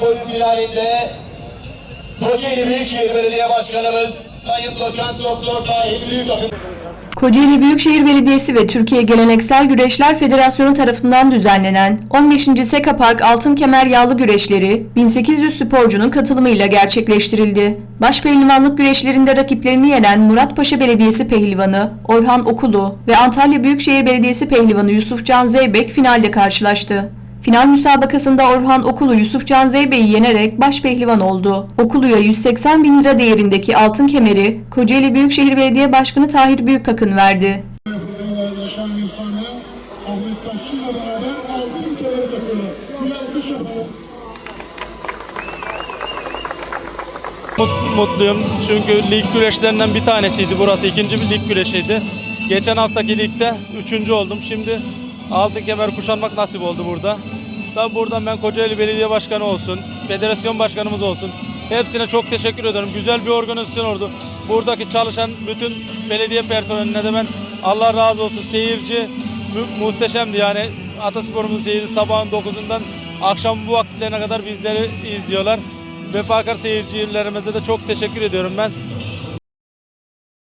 boyu finalinde Kocaeli Büyükşehir Belediye Başkanımız Sayın Doçent Doktor Tahir Büyükakın Kocaeli Büyükşehir Belediyesi ve Türkiye Geleneksel Güreşler Federasyonu tarafından düzenlenen 15. Seka Park Altın Kemer Yağlı Güreşleri 1800 sporcunun katılımıyla gerçekleştirildi. Baş pehlivanlık güreşlerinde rakiplerini yenen Muratpaşa Belediyesi pehlivanı Orhan Okulu ve Antalya Büyükşehir Belediyesi pehlivanı Yusufcan Zeybek finalde karşılaştı. Final müsabakasında Orhan Okulu Yusufcan Zeybek'i yenerek baş pehlivan oldu. Okulu'ya 180 bin lira değerindeki altın kemeri Kocaeli Büyükşehir Belediye Başkanı Tahir Büyükakın verdi. Mutluyum çünkü lig güreşlerinden bir tanesiydi burası. ikinci bir lig güreşiydi. Geçen haftaki ligde üçüncü oldum. Şimdi altın kemer kuşanmak nasip oldu burada. Tabi buradan ben Kocaeli Belediye Başkanı olsun, federasyon başkanımız olsun. Hepsine çok teşekkür ederim. Güzel bir organizasyon oldu. Buradaki çalışan bütün belediye personeline de ben Allah razı olsun. Seyirci mu- muhteşemdi yani. Atasporumuzun seyirci sabahın 9'undan akşam bu vakitlerine kadar bizleri izliyorlar. Vefakar seyircilerimize de çok teşekkür ediyorum ben.